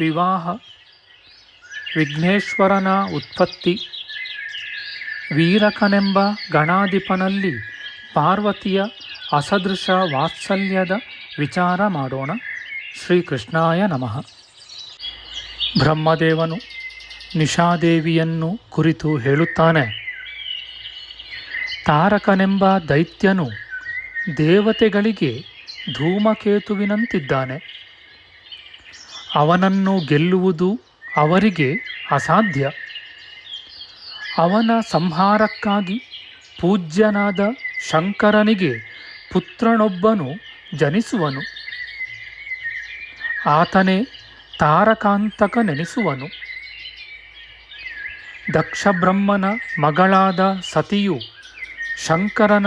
ವಿವಾಹ, ವಿಘ್ನೇಶ್ವರನ ಉತ್ಪತ್ತಿ, ವೀರಕನೆಂಬ ಗಣಾಧಿಪನಲ್ಲಿ ಪಾರ್ವತಿಯ ಅಸದೃಶ ವಾತ್ಸಲ್ಯದ ವಿಚಾರ ಮಾಡೋಣ. ಶ್ರೀಕೃಷ್ಣಾಯ ನಮಃ. ಬ್ರಹ್ಮದೇವನು ನಿಶಾದೇವಿಯನ್ನು ಕುರಿತು ಹೇಳುತ್ತಾನೆ. ತಾರಕನೆಂಬ ದೈತ್ಯನು ದೇವತೆಗಳಿಗೆ ಧೂಮಕೇತುವಿನಂತಿದ್ದಾನೆ. ಅವನನ್ನು ಗೆಲ್ಲುವುದು ಅವರಿಗೆ ಅಸಾಧ್ಯ. ಅವನ ಸಂಹಾರಕ್ಕಾಗಿ ಪೂಜ್ಯನಾದ ಶಂಕರನಿಗೆ ಪುತ್ರನೊಬ್ಬನು ಜನಿಸುವನು. ಆತನೇ ತಾರಕಾಂತಕನೆನಿಸುವನು. ದಕ್ಷಬ್ರಹ್ಮನ ಮಗಳಾದ ಸತಿಯು ಶಂಕರನ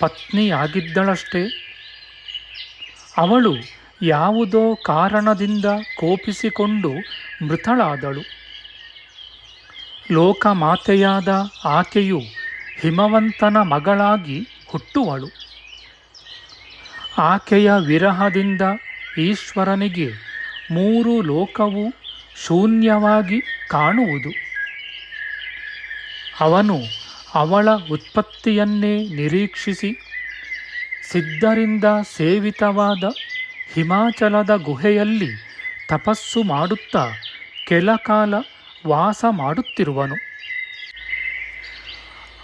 ಪತ್ನಿಯಾಗಿದ್ದಳಷ್ಟೇ. ಅವಳು ಯಾವುದೋ ಕಾರಣದಿಂದ ಕೋಪಿಸಿಕೊಂಡು ಮೃತಳಾದಳು. ಲೋಕಮಾತೆಯಾದ ಆಕೆಯು ಹಿಮವಂತನ ಮಗಳಾಗಿ ಹುಟ್ಟುವಳು. ಆಕೆಯ ವಿರಹದಿಂದ ಈಶ್ವರನಿಗೆ ಮೂರು ಲೋಕವು ಶೂನ್ಯವಾಗಿ ಕಾಣುವುದು. ಅವನು ಅವಳ ಉತ್ಪತ್ತಿಯನ್ನೇ ನಿರೀಕ್ಷಿಸಿ, ಸಿದ್ಧರಿಂದ ಸೇವಿತವಾದ ಹಿಮಾಚಲದ ಗುಹೆಯಲ್ಲಿ ತಪಸ್ಸು ಮಾಡುತ್ತಾ ಕೆಲಕಾಲ ವಾಸ ಮಾಡುತ್ತಿರುವನು.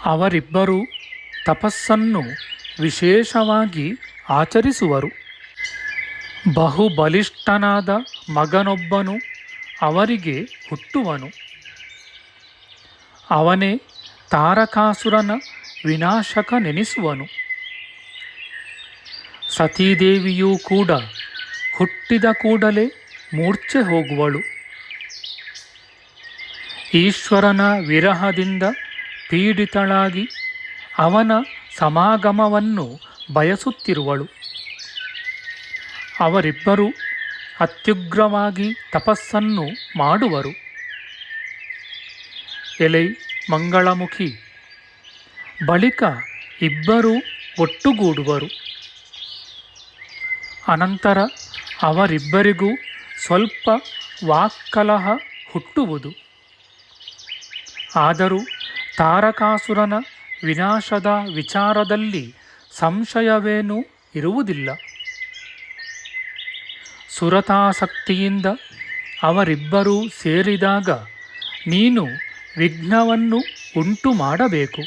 ಅವರಿಬ್ಬರೂ ತಪಸ್ಸನ್ನು ವಿಶೇಷವಾಗಿ ಆಚರಿಸುವರು. ಬಹುಬಲಿಷ್ಠನಾದ ಮಗನೊಬ್ಬನು ಅವರಿಗೆ ಹುಟ್ಟುವನು. ಅವನೇ ತಾರಕಾಸುರನ ವಿನಾಶಕನೆನಿಸುವನು. ಸತೀದೇವಿಯೂ ಕೂಡ ಹುಟ್ಟಿದ ಕೂಡಲೇ ಮೂರ್ಛೆ ಹೋಗುವಳು. ಈಶ್ವರನ ವಿರಹದಿಂದ ಪೀಡಿತಳಾಗಿ ಅವನ ಸಮಾಗಮವನ್ನು ಬಯಸುತ್ತಿರುವಳು. ಅವರಿಬ್ಬರು ಅತ್ಯುಗ್ರವಾಗಿ ತಪಸ್ಸನ್ನು ಮಾಡುವರು. ಎಲೆ ಮಂಗಳಮುಖಿ ಬಳಿಕ ಇಬ್ಬರೂ ಒಟ್ಟುಗೂಡುವರು. ಅನಂತರ ಅವರಿಬ್ಬರಿಗೂ ಸ್ವಲ್ಪ ವಾಕ್ಕಲಹ ಹುಟ್ಟುವುದು. ಆದರೂ ತಾರಕಾಸುರನ ವಿನಾಶದ ವಿಚಾರದಲ್ಲಿ ಸಂಶಯವೇನೂ ಇರುವುದಿಲ್ಲ. ಸುರತಾಸಕ್ತಿಯಿಂದ ಅವರಿಬ್ಬರೂ ಸೇರಿದಾಗ ನೀನು ವಿಘ್ನವನ್ನು ಉಂಟು ಮಾಡಬೇಕು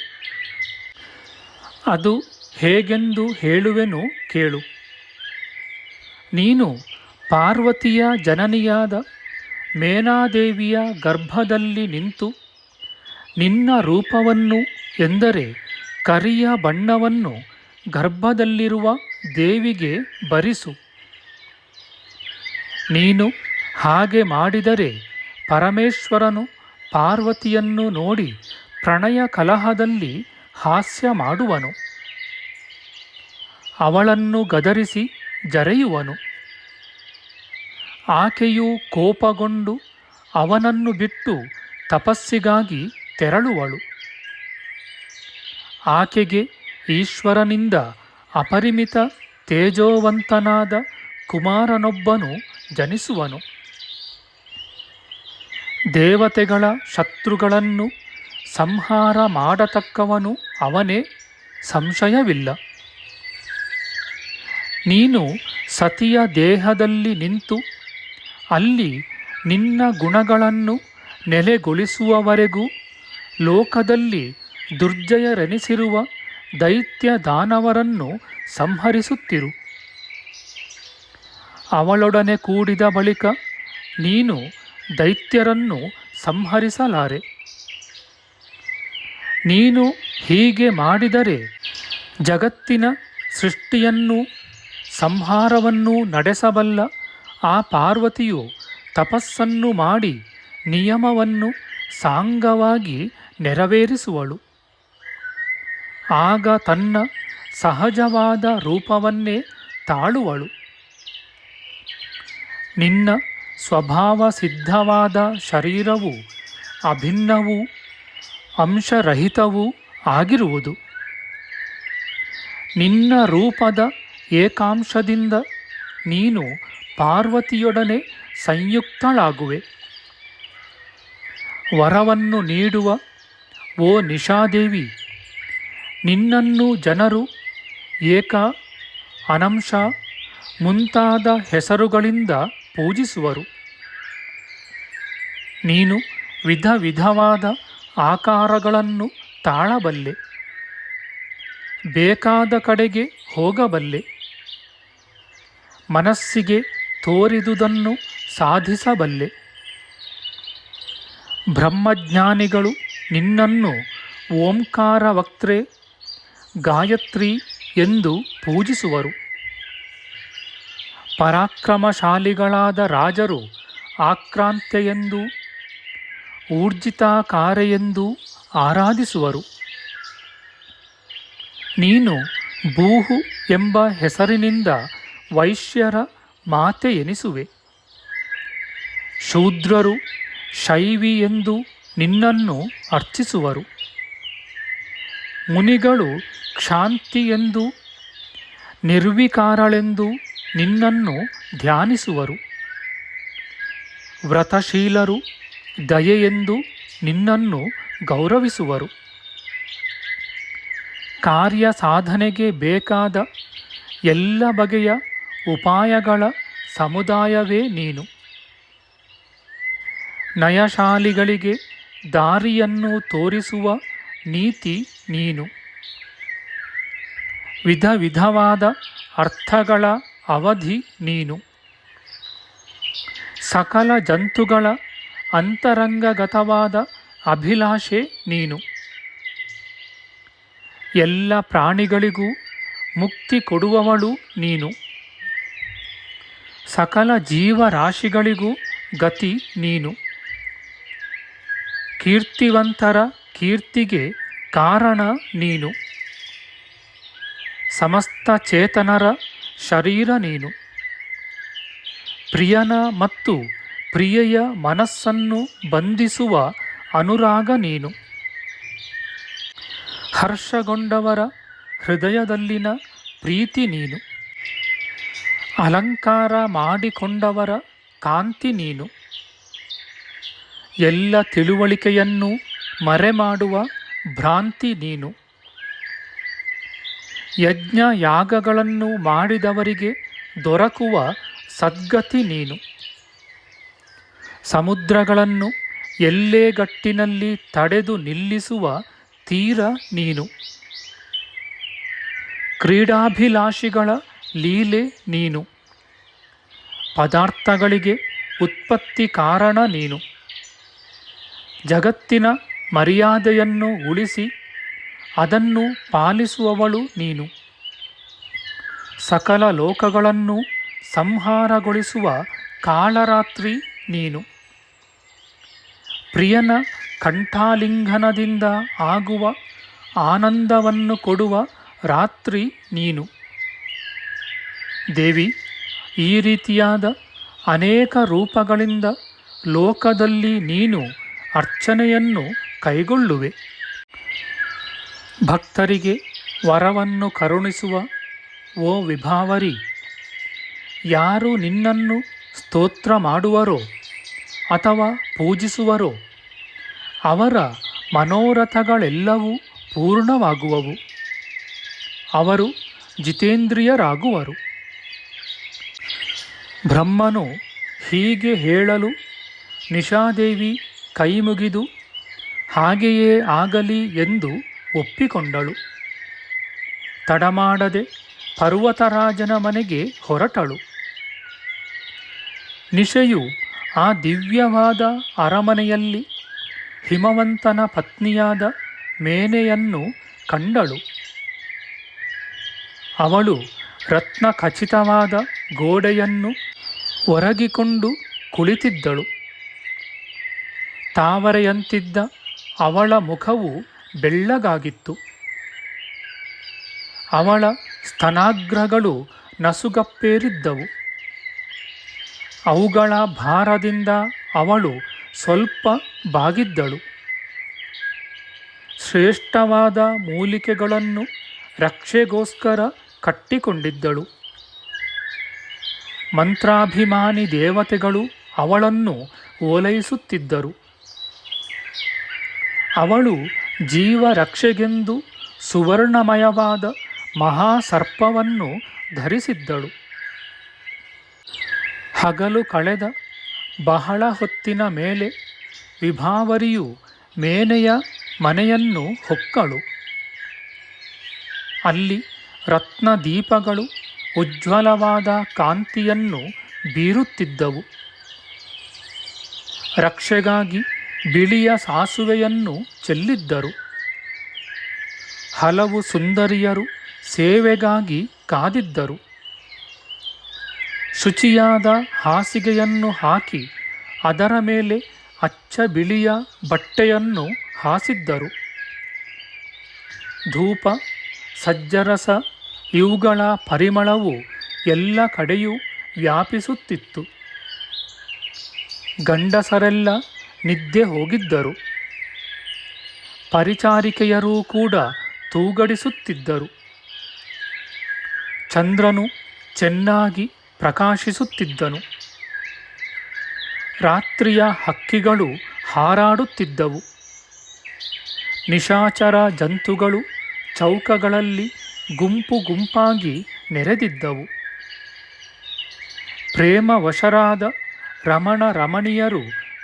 ಅದು ಹೇಗೆಂದು ಹೇಳುವೆನು ಕೇಳು. ನೀನು ಪಾರ್ವತಿಯ ಜನನಿಯಾದ ಮೇನಾದೇವಿಯ ಗರ್ಭದಲ್ಲಿ ನಿಂತು ನಿನ್ನ ರೂಪವನ್ನು ಎಂದರೆ ಕರಿಯ ಬಣ್ಣವನ್ನು ಗರ್ಭದಲ್ಲಿರುವ ದೇವಿಗೆ ಬರಿಸು. ನೀನು ಹಾಗೆ ಮಾಡಿದರೆ ಪರಮೇಶ್ವರನು ಪಾರ್ವತಿಯನ್ನು ನೋಡಿ ಪ್ರಣಯ ಕಲಹದಲ್ಲಿ ಹಾಸ್ಯ ಮಾಡುವನು. ಅವಳನ್ನು ಗದರಿಸಿ ಜರೆಯುವನು. ಆಕೆಯು ಕೋಪಗೊಂಡು ಅವನನ್ನು ಬಿಟ್ಟು ತಪಸ್ಸಿಗಾಗಿ ತೆರಳುವಳು. ಆಕೆಗೆ ಈಶ್ವರನಿಂದ ಅಪರಿಮಿತ ತೇಜೋವಂತನಾದ ಕುಮಾರನೊಬ್ಬನು ಜನಿಸುವನು. ದೇವತೆಗಳ ಶತ್ರುಗಳನ್ನು ಸಂಹಾರ ಮಾಡತಕ್ಕವನು ಅವನೇ, ಸಂಶಯವಿಲ್ಲ. ನೀನು ಸತಿಯ ದೇಹದಲ್ಲಿ ನಿಂತು ಅಲ್ಲಿ ನಿನ್ನ ಗುಣಗಳನ್ನು ನೆಲೆಗೊಳಿಸುವವರೆಗೂ ಲೋಕದಲ್ಲಿ ದುರ್ಜಯರೆನಿಸಿರುವ ದೈತ್ಯ ದಾನವರನ್ನು ಸಂಹರಿಸುತ್ತಿರು. ಅವಳೊಡನೆ ಕೂಡಿದ ಬಳಿಕ ನೀನು ದೈತ್ಯರನ್ನು ಸಂಹರಿಸಲಾರೆ. ನೀನು ಹೀಗೆ ಮಾಡಿದರೆ ಜಗತ್ತಿನ ಸೃಷ್ಟಿಯನ್ನು ಸಂಹಾರವನ್ನು ನಡೆಸಬಲ್ಲ ಆ ಪಾರ್ವತಿಯು ತಪಸ್ಸನ್ನು ಮಾಡಿ ನಿಯಮವನ್ನು ಸಾಂಗವಾಗಿ ನೆರವೇರಿಸುವಳು. ಆಗ ತನ್ನ ಸಹಜವಾದ ರೂಪವನ್ನೇ ತಾಳುವಳು. ನಿನ್ನ ಸ್ವಭಾವ ಸಿದ್ಧವಾದ ಶರೀರವು ಅಭಿನ್ನವೂ ಅಂಶರಹಿತವೂ ಆಗಿರುವುದು. ನಿನ್ನ ರೂಪದ ಏಕಾಂಶದಿಂದ ನೀನು ಪಾರ್ವತಿಯೊಡನೆ ಸಂಯುಕ್ತಳಾಗುವೆ. ವರವನ್ನು ನೀಡುವ, ಓ ನಿಶಾದೇವಿ, ನಿನ್ನನ್ನು ಜನರು ಏಕ, ಅನಂಶ ಮುಂತಾದ ಹೆಸರುಗಳಿಂದ ಪೂಜಿಸುವರು. ನೀನು ವಿಧ ವಿಧವಾದ ಆಕಾರಗಳನ್ನು ತಾಳಬಲ್ಲೆ. ಬೇಕಾದ ಕಡೆಗೆ ಹೋಗಬಲ್ಲೆ. ಮನಸ್ಸಿಗೆ ತೋರಿದುದನ್ನು ಸಾಧಿಸಬಲ್ಲೆ. ಬ್ರಹ್ಮಜ್ಞಾನಿಗಳು ನಿನ್ನನ್ನು ಓಂಕಾರ ವಕ್ತ್ರೆ ಗಾಯತ್ರಿ ಎಂದು ಪೂಜಿಸುವರು. ಪರಾಕ್ರಮಶಾಲಿಗಳಾದ ರಾಜರು ಆಕ್ರಾಂತೆಯೆಂದು ಊರ್ಜಿತಾಕಾರೆಯೆಂದು ಆರಾಧಿಸುವರು. ನೀನು ಭೂಹು ಎಂಬ ಹೆಸರಿನಿಂದ ವೈಶ್ಯರ ಮಾತೆ ಎನಿಸುವೆ ಶೂದ್ರರು ಶೈವಿ ಎಂದು ನಿನ್ನನ್ನು ಅರ್ಚಿಸುವರು. ಮುನಿಗಳು ಕ್ಷಾಂತಿ ಎಂದು ನಿರ್ವಿಕಾರಳೆಂದು ನಿನ್ನನ್ನು ಧ್ಯಾನಿಸುವರು. ವ್ರತಶೀಲರು ದಯೆಯೆಂದು ನಿನ್ನನ್ನು ಗೌರವಿಸುವರು. ಕಾರ್ಯ ಸಾಧನೆಗೆ ಬೇಕಾದ ಎಲ್ಲ ಬಗೆಯ ಉಪಾಯಗಳ ಸಮುದಾಯವೇ ನೀನು. ನಯಶಾಲಿಗಳಿಗೆ ದಾರಿಯನ್ನು ತೋರಿಸುವ ನೀತಿ ನೀನು. ವಿಧ ವಿಧವಾದ ಅರ್ಥಗಳ ಅವಧಿ ನೀನು. ಸಕಲ ಜಂತುಗಳ ಅಂತರಂಗಗತವಾದ ಅಭಿಲಾಷೆ ನೀನು. ಎಲ್ಲ ಪ್ರಾಣಿಗಳಿಗೂ ಮುಕ್ತಿ ಕೊಡುವವಳು ನೀನು. ಸಕಲ ಜೀವರಾಶಿಗಳಿಗೂ ಗತಿ ನೀನು. ಕೀರ್ತಿವಂತರ ಕೀರ್ತಿಗೆ ಕಾರಣ ನೀನು. ಸಮಸ್ತ ಚೇತನರ ಶರೀರ ನೀನು. ಪ್ರಿಯನ ಮತ್ತು ಪ್ರಿಯೆಯ ಮನಸ್ಸನ್ನು ಬಂಧಿಸುವ ಅನುರಾಗ ನೀನು. ಹರ್ಷಗೊಂಡವರ ಹೃದಯದಲ್ಲಿನ ಪ್ರೀತಿ ನೀನು. ಅಲಂಕಾರ ಮಾಡಿಕೊಂಡವರ ಕಾಂತಿ ನೀನು. ಎಲ್ಲ ತಿಳುವಳಿಕೆಯನ್ನು ಮರೆಮಾಡುವ ಭ್ರಾಂತಿ ನೀನು. ಯಜ್ಞ ಯಾಗಗಳನ್ನು ಮಾಡಿದವರಿಗೆ ದೊರಕುವ ಸದ್ಗತಿ ನೀನು. ಸಮುದ್ರಗಳನ್ನು ಎಲ್ಲೇಗಟ್ಟಿನಲ್ಲಿ ತಡೆದು ನಿಲ್ಲಿಸುವ ತೀರ ನೀನು. ಕ್ರೀಡಾಭಿಲಾಷಿಗಳ ಲೀಲೆ ನೀನು. ಪದಾರ್ಥಗಳಿಗೆ ಉತ್ಪತ್ತಿ ಕಾರಣ ನೀನು. ಜಗತ್ತಿನ ಮರ್ಯಾದೆಯನ್ನು ಉಳಿಸಿ ಅದನ್ನು ಪಾಲಿಸುವವಳು ನೀನು. ಸಕಲ ಲೋಕಗಳನ್ನು ಸಂಹಾರಗೊಳಿಸುವ ಕಾಳರಾತ್ರಿ ನೀನು. ಪ್ರಿಯನ ಕಂಠಾಲಿಂಗನದಿಂದ ಆಗುವ ಆನಂದವನ್ನು ಕೊಡುವ ರಾತ್ರಿ ನೀನು. ದೇವಿ, ಈ ರೀತಿಯಾದ ಅನೇಕ ರೂಪಗಳಿಂದ ಲೋಕದಲ್ಲಿ ನೀನು ಅರ್ಚನೆಯನ್ನು ಕೈಗೊಳ್ಳುವೆ. ಭಕ್ತರಿಗೆ ವರವನ್ನು ಕರುಣಿಸುವ ಓ ವಿಭಾವರಿ, ಯಾರು ನಿನ್ನನ್ನು ಸ್ತೋತ್ರ ಮಾಡುವರೋ ಅಥವಾ ಪೂಜಿಸುವರೋ ಅವರ ಮನೋರಥಗಳೆಲ್ಲವೂ ಪೂರ್ಣವಾಗುವವು. ಅವರು ಜಿತೇಂದ್ರಿಯರಾಗುವರು. ಬ್ರಹ್ಮನು ಹೀಗೆ ಹೇಳಲು ನಿಶಾದೇವಿ ಕೈಮುಗಿದು ಹಾಗೆಯೇ ಆಗಲಿ ಎಂದು ಒಪ್ಪಿಕೊಂಡಳು. ತಡಮಾಡದೆ ಪರ್ವತರಾಜನ ಮನೆಗೆ ಹೊರಟಳು. ನಿಶೆಯು ಆ ದಿವ್ಯವಾದ ಅರಮನೆಯಲ್ಲಿ ಹಿಮವಂತನ ಪತ್ನಿಯಾದ ಮೇನೆಯನ್ನು ಕಂಡಳು. ಅವಳು ರತ್ನ ಖಚಿತವಾದ ಗೋಡೆಯನ್ನು ಒರಗಿಕೊಂಡು ಕುಳಿತಿದ್ದಳು. ತಾವರೆಯಂತಿದ್ದ ಅವಳ ಮುಖವು ಬೆಳ್ಳಗಾಗಿತ್ತು. ಅವಳ ಸ್ತನಾಗ್ರಗಳು ನಸುಗಪ್ಪೇರಿದ್ದವು. ಅವುಗಳ ಭಾರದಿಂದ ಅವಳು ಸ್ವಲ್ಪ ಬಾಗಿದ್ದಳು. ಶ್ರೇಷ್ಠವಾದ ಮೂಲಿಕೆಗಳನ್ನು ರಕ್ಷೆಗೋಸ್ಕರ ಕಟ್ಟಿಕೊಂಡಿದ್ದಳು. ಮಂತ್ರಾಭಿಮಾನಿ ದೇವತೆಗಳು ಅವಳನ್ನು ಓಲೈಸುತ್ತಿದ್ದರು. ಅವಳು ಜೀವ ರಕ್ಷೆಗೆಂದು ಸುವರ್ಣಮಯವಾದ ಮಹಾಸರ್ಪವನ್ನು ಧರಿಸಿದ್ದಳು. ಹಗಲು ಕಳೆದ ಬಹಳ ಹೊತ್ತಿನ ಮೇಲೆ ವಿಭಾವರಿಯು ಮೇನೆಯ ಮನೆಯನ್ನು ಹೊಕ್ಕಳು. ಅಲ್ಲಿ ರತ್ನ ದೀಪಗಳು ಉಜ್ವಲವಾದ ಕಾಂತಿಯನ್ನು ಬೀರುತ್ತಿದ್ದವು. ರಕ್ಷೆಗಾಗಿ ಬಿಳಿಯ ಸಾಸುವೆಯನ್ನು ಚೆಲ್ಲಿದ್ದರು. ಹಲವು ಸುಂದರಿಯರು ಸೇವೆಗಾಗಿ ಕಾದಿದ್ದರು. ಶುಚಿಯಾದ ಹಾಸಿಗೆಯನ್ನು ಹಾಕಿ ಅದರ ಮೇಲೆ ಅಚ್ಚ ಬಿಳಿಯ ಬಟ್ಟೆಯನ್ನು ಹಾಸಿದ್ದರು. ಧೂಪ, ಸಜ್ಜರಸ ಇವುಗಳ ಪರಿಮಳವು ಎಲ್ಲ ಕಡೆಯೂ ವ್ಯಾಪಿಸುತ್ತಿತ್ತು. ಗಂಡಸರೆಲ್ಲ ನಿದ್ದೆ ಹೋಗಿದ್ದರು. ಪರಿಚಾರಿಕೆಯರೂ ಕೂಡ ತೂಗಡಿಸುತ್ತಿದ್ದರು. ಚಂದ್ರನು ಚೆನ್ನಾಗಿ ಪ್ರಕಾಶಿಸುತ್ತಿದ್ದನು. ರಾತ್ರಿಯ ಹಕ್ಕಿಗಳು ಹಾರಾಡುತ್ತಿದ್ದವು. ನಿಶಾಚರ ಜಂತುಗಳು ಚೌಕಗಳಲ್ಲಿ ಗುಂಪು ಗುಂಪಾಗಿ ನೆರೆದಿದ್ದವು. ಪ್ರೇಮವಶರಾದ ರಮಣ ರಮಣೀಯರು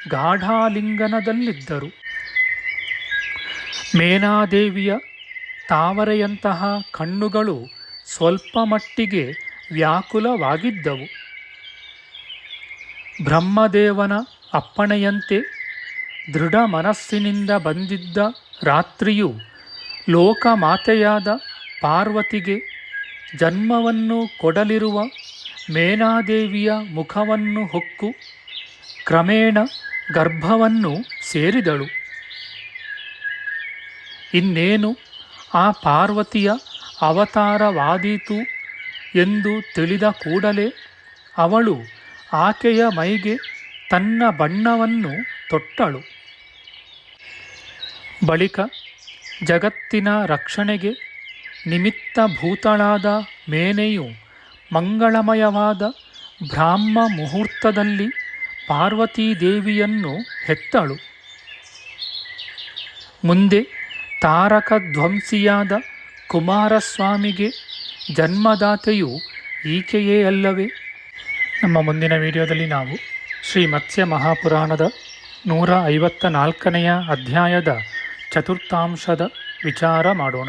ಗಾಢಾಲಿಂಗನದಲ್ಲಿದ್ದರು. ಮೇನಾದೇವಿಯ ತಾವರೆಯಂತಹ ಕಣ್ಣುಗಳು ಸ್ವಲ್ಪ ಮಟ್ಟಿಗೆ ವ್ಯಾಕುಲವಾಗಿದ್ದವು. ಬ್ರಹ್ಮದೇವನ ಅಪ್ಪಣೆಯಂತೆ ದೃಢ ಮನಸ್ಸಿನಿಂದ ಬಂದಿದ್ದ ರಾತ್ರಿಯು ಲೋಕಮಾತೆಯಾದ ಪಾರ್ವತಿಗೆ ಜನ್ಮವನ್ನು ಕೊಡಲಿರುವ ಮೇನಾದೇವಿಯ ಮುಖವನ್ನು ಹೊಕ್ಕು ಕ್ರಮೇಣ ಗರ್ಭವನ್ನು ಸೇರಿದಳು. ಇನ್ನೇನು ಆ ಪಾರ್ವತಿಯ ಅವತಾರವಾದೀತು ಎಂದು ತಿಳಿದ ಕೂಡಲೇ ಅವಳು ಆಕೆಯ ಮೈಗೆ ತನ್ನ ಬಣ್ಣವನ್ನು ತೊಟ್ಟಳು. ಬಳಿಕ ಜಗತ್ತಿನ ರಕ್ಷಣೆಗೆ ನಿಮಿತ್ತ ಭೂತಳಾದ ಮೇನೆಯು ಮಂಗಳಮಯವಾದ ಬ್ರಾಹ್ಮ ಮುಹೂರ್ತದಲ್ಲಿ ಪಾರ್ವತೀದೇವಿಯನ್ನು ಹೆತ್ತಳು. ಮುಂದೆ ತಾರಕಧ್ವಂಸಿಯಾದ ಕುಮಾರಸ್ವಾಮಿಗೆ ಜನ್ಮದಾತೆಯು ಈಕೆಯೇ ಅಲ್ಲವೇ? ನಮ್ಮ ಮುಂದಿನ ವಿಡಿಯೋದಲ್ಲಿ ನಾವು ಶ್ರೀ ಮತ್ಸ್ಯ ಮಹಾಪುರಾಣದ ನೂರ ಐವತ್ತ ನಾಲ್ಕನೆಯ ಅಧ್ಯಾಯದ ಚತುರ್ಥಾಂಶದ ವಿಚಾರ ಮಾಡೋಣ.